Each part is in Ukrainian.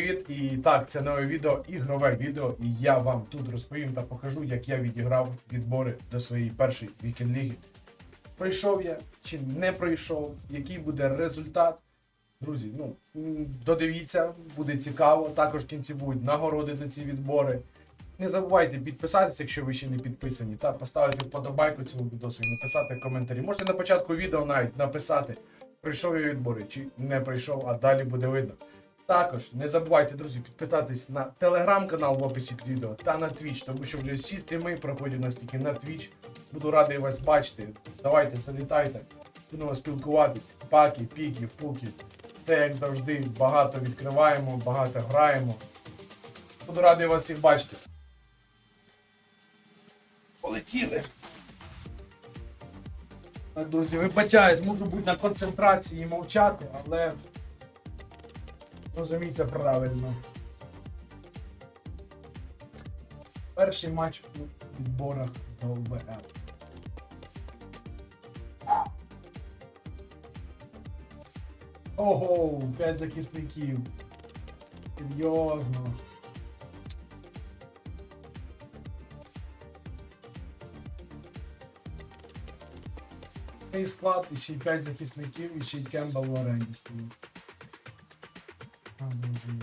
привіт! І так, це нове відео, ігрове відео, і я вам тут розповім та покажу, як я відіграв відбори до своєї першої вікенд ліги. Пройшов я чи не пройшов, який буде результат. Друзі, ну додивіться, буде цікаво. Також в кінці будуть нагороди за ці відбори. Не забувайте підписатися, якщо ви ще не підписані, та поставити вподобайку цьому відео і написати коментарі. Можете на початку відео навіть написати, пройшов я відбори чи не пройшов, а далі буде видно. Також не забувайте, друзі, підписатись на телеграм-канал в описі під відео та на Twitch, тому що вже всі стріми проходять у нас тільки на Twitch. Буду радий вас бачити. Давайте, залітайте, будемо спілкуватись. Паки, піки, пуки. Це як завжди, багато відкриваємо, багато граємо. Буду радий вас всіх бачити. Полетіли. Так, друзі, вибачаюсь, можу бути на концентрації і мовчати, але розумійте правильно. Перший матч у відборах до ВЛ. Ого, 5 захисників. Серйозно. Цей склад, і ще й 5 захисників, і ще й Кембл в оренді стоїть. А, боже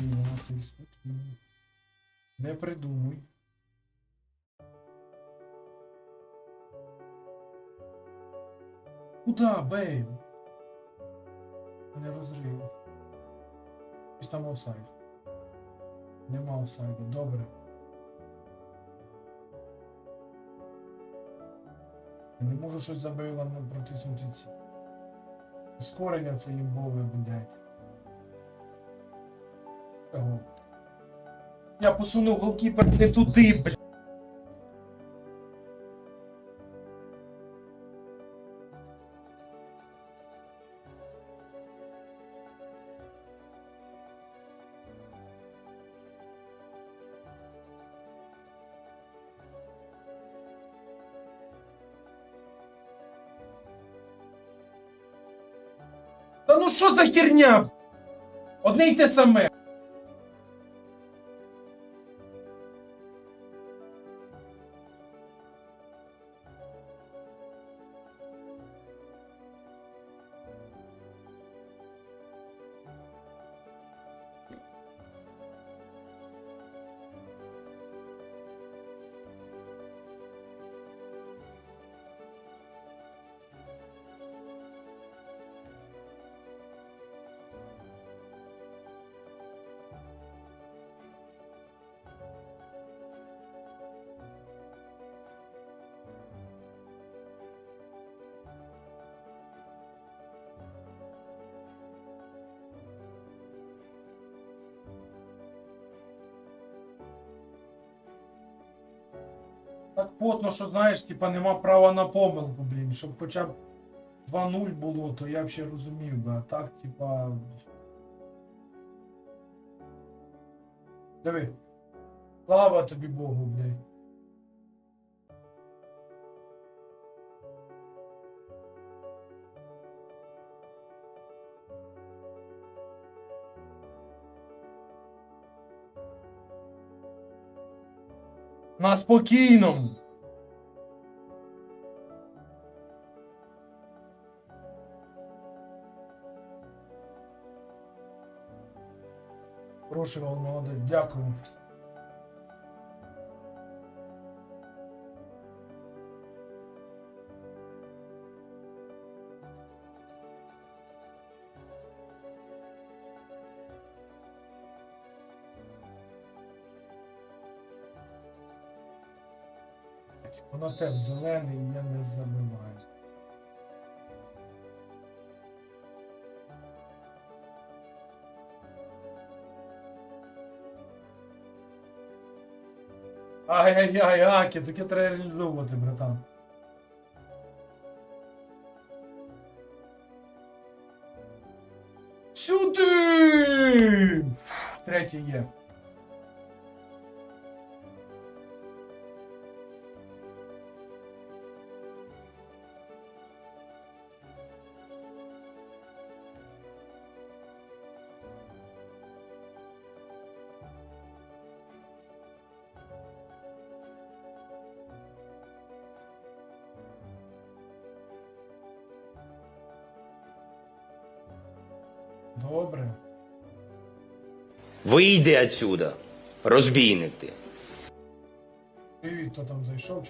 мій. Василь, спокійно. Не придумуй. Куда, бейб? Не розрив. Ось там офсайд. Нема офсайду, добре. Я не можу щось забила протиснути ці. Скорення це імбове, блядь. Я посунув голкіпер не туди, блядь. Та ну що за херня? Одне й те саме. Так потно, що знаєш, типа нема права на помилку, блін. Щоб хоча б 2-0 було, то я б розумів би. А так, типа. Диви. Слава тобі Богу, блядь. На спокійному. Прошу вам, молодець, дякую. В зелений, я не забиваю. Ай-яй-яй, Акі, таке треба реалізовувати, братан. Сюди! Третій є. Добре. Вийди отсюда, розбійник ти. Привіт, хто там зайшов?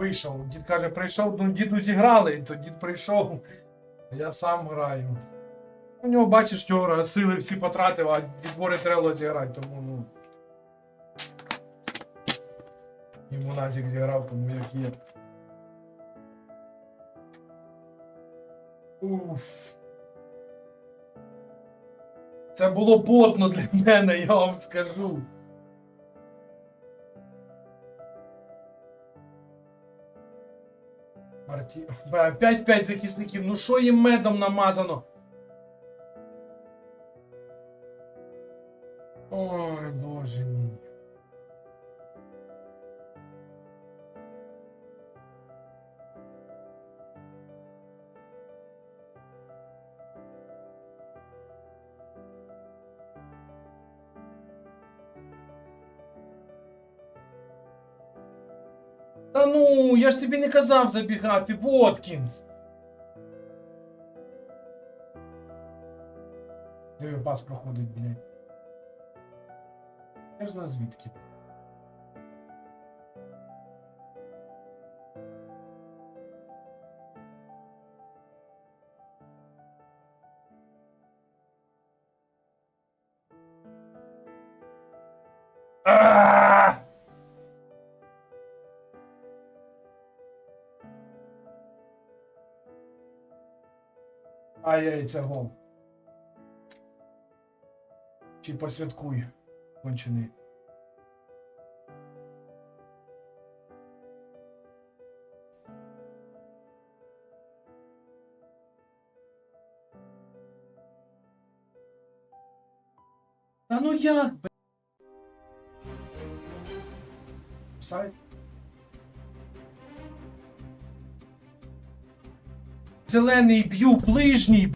Вийшов. Дід каже, прийшов, ну діду зіграли, то дід прийшов. Я сам граю. У нього, бачиш, що сили всі потратив, а відбори треба було зіграти, тому ну. Йому Назік зіграв, тому як є. Уф. Це було потно для мене, я вам скажу. 5-5 захисників. Ну що їм медом намазано? Та ну, я ж тобі не казав забігати, Воткінс. Диви, пас проходить, блядь. Я ж знаю звідки. А! Ай-яй, це гол. Чи посвяткуй, кончений. Та ну як. Сайт? Зелений б'ю, ближній.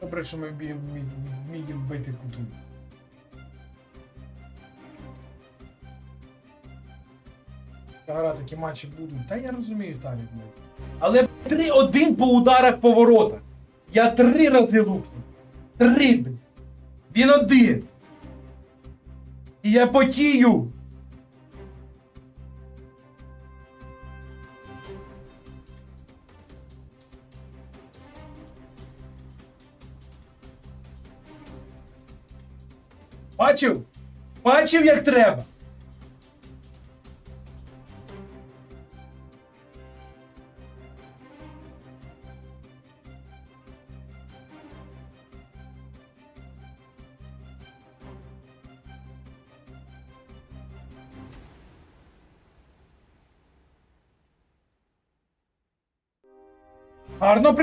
Добре, що ми вміємо бити куту. Гра такі матчі будуть. Та я розумію, Тарік. Але 3-1 по ударах по воротах. Я три рази лупнув. Три. Він один. І я потію. Бачив? Бачив, як треба.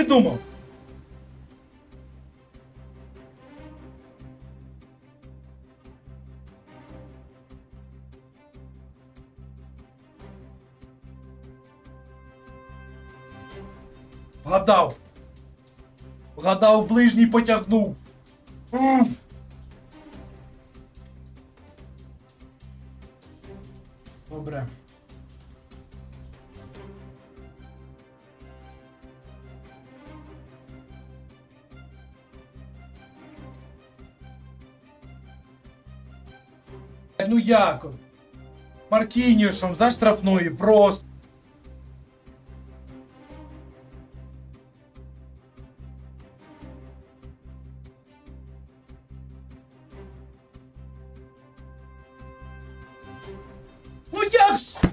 Гарно Гадав. Вгадав, ближній потягнув! Уф! Ну як? Маркінішом за штрафної просто. Ну як?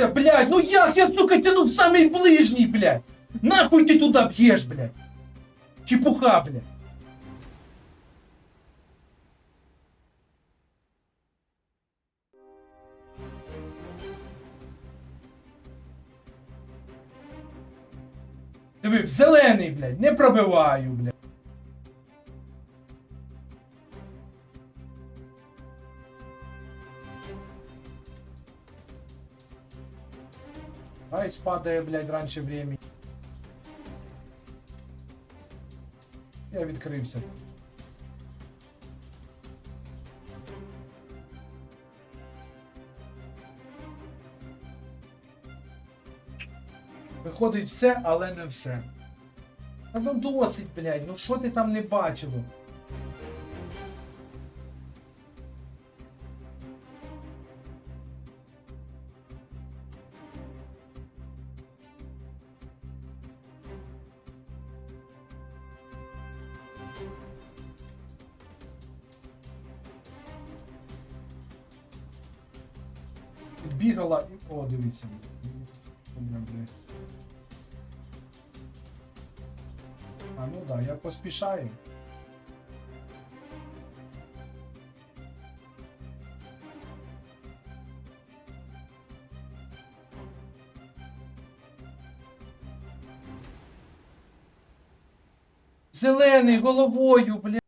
Дивися, блядь, ну як я, сука, тянув в самий ближній, блядь. Нахуй ти туди б'єш, блядь. Чепуха, блядь. Диви, зелений, блядь, не пробиваю, блядь. Ай, спадає, блядь, раніше времени. Я відкрився. Виходить все, але не все. Та ну досить, блядь, ну що ти там не бачило? 8. Ну, а ну да, я поспішаю. Зелений головою, бля.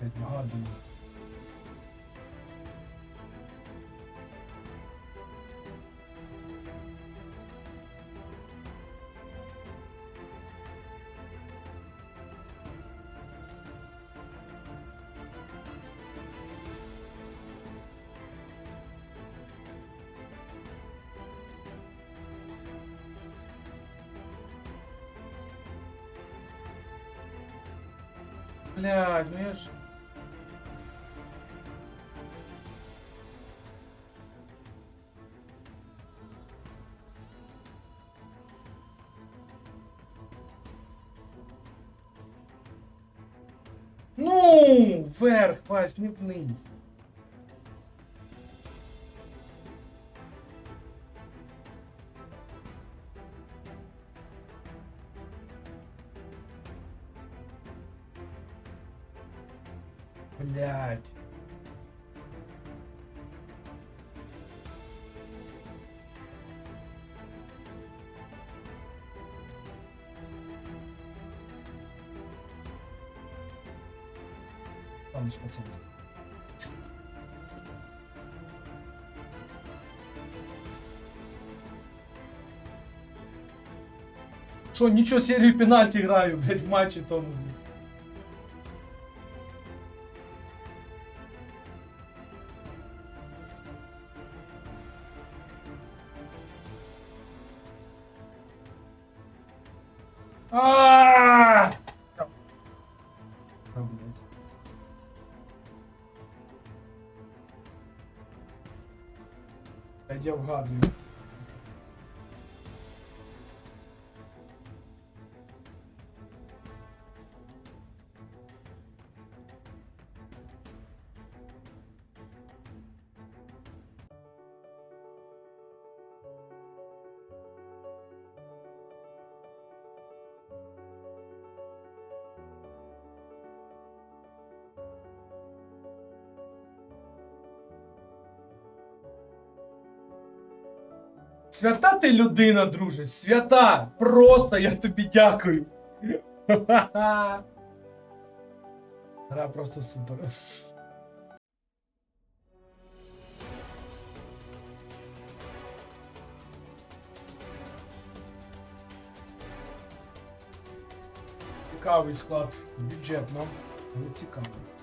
Опять вгадую. Блядь, Ну, вверх, пасть, не вниз. Там пацаны. Що, нічого серію пенальті граю, блядь, в матчі тому. блядь. Свята ти людина, друже, свята! Просто я тобі дякую. Гра просто супер. Цікавий склад бюджетно, але цікавий.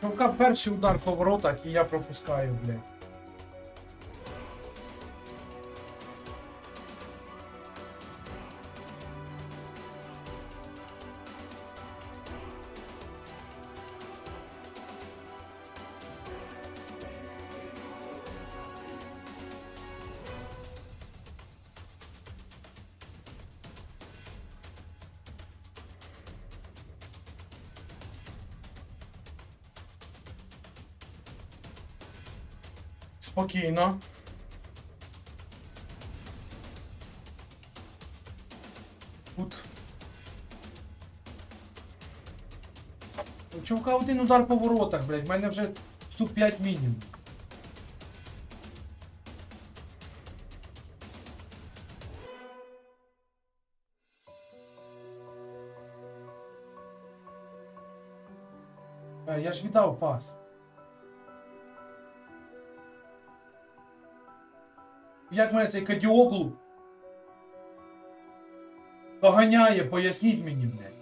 Шовка перший удар по воротах і я пропускаю, блядь. Спокійно. Тут. У Чувка один удар по воротах, блядь. В мене вже штук 5 мінімум. Я ж віддав пас. Як мене цей Кадіоглу доганяє, поясніть мені, блядь.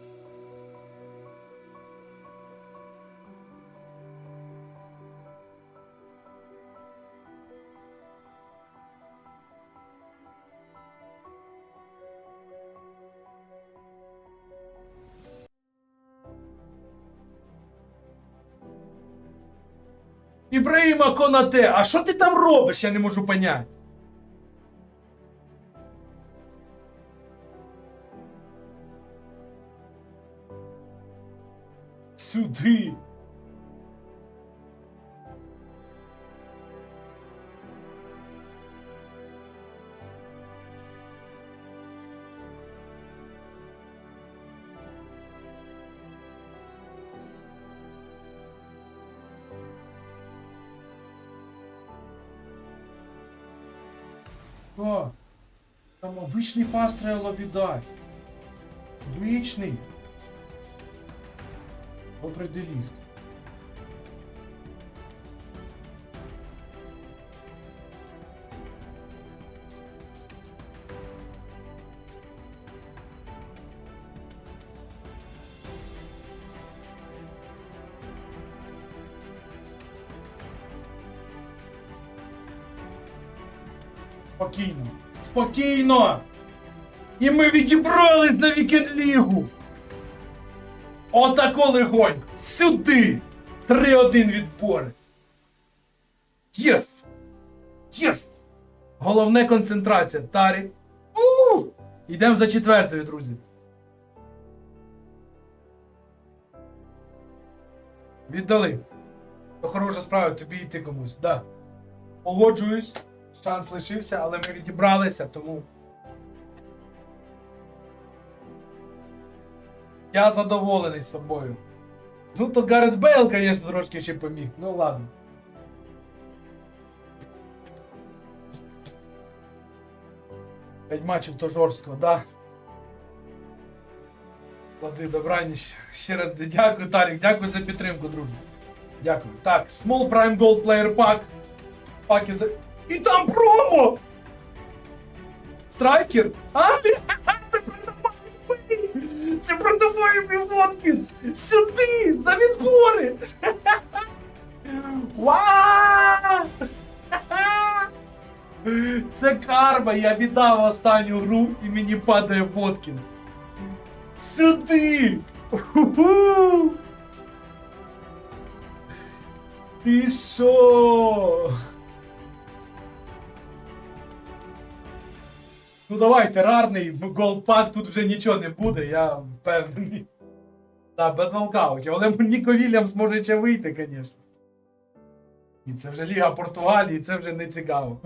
Ібраїма Конате, а що ти там робиш? Я не можу поняти. О, там обычный пас треба віддати. Обичний. Добре. Спокійно. Спокійно! І ми відібрались на вікенд-лігу! Отако легонь! Сюди! 3-1 відбори! Єс! Єс! Головне концентрація. Тарі. Йдемо за четвертою, друзі. Віддали. То хороша справа, тобі йти комусь. Да. Погоджуюсь. Шанс лишився, але ми відібралися, тому. Я задоволений собою. Ну, то Гаррет Бейл, звісно, трошки ще поміг. Ну ладно. П'ять матчів то жорстко, да. Лади, добраніч. Ще раз дякую, Тарік. Дякую за підтримку, друже. Дякую. Так, Small Prime Gold Player Pack. Паки за. І там промо! Страйкер? А? Це продаваємий! Це продаваємий Воткінс! Сюди! За відбори! Вау! Це карма! Я віддав останню гру і мені падає Воткінс. Сюди! Ти шо? Ну давай, терарний голдпак, тут вже нічого не буде, я впевнений. Так, без волкаутів, але Ніко Вільямс може ще вийти, звісно. І це вже Ліга Португалії, це вже не цікаво.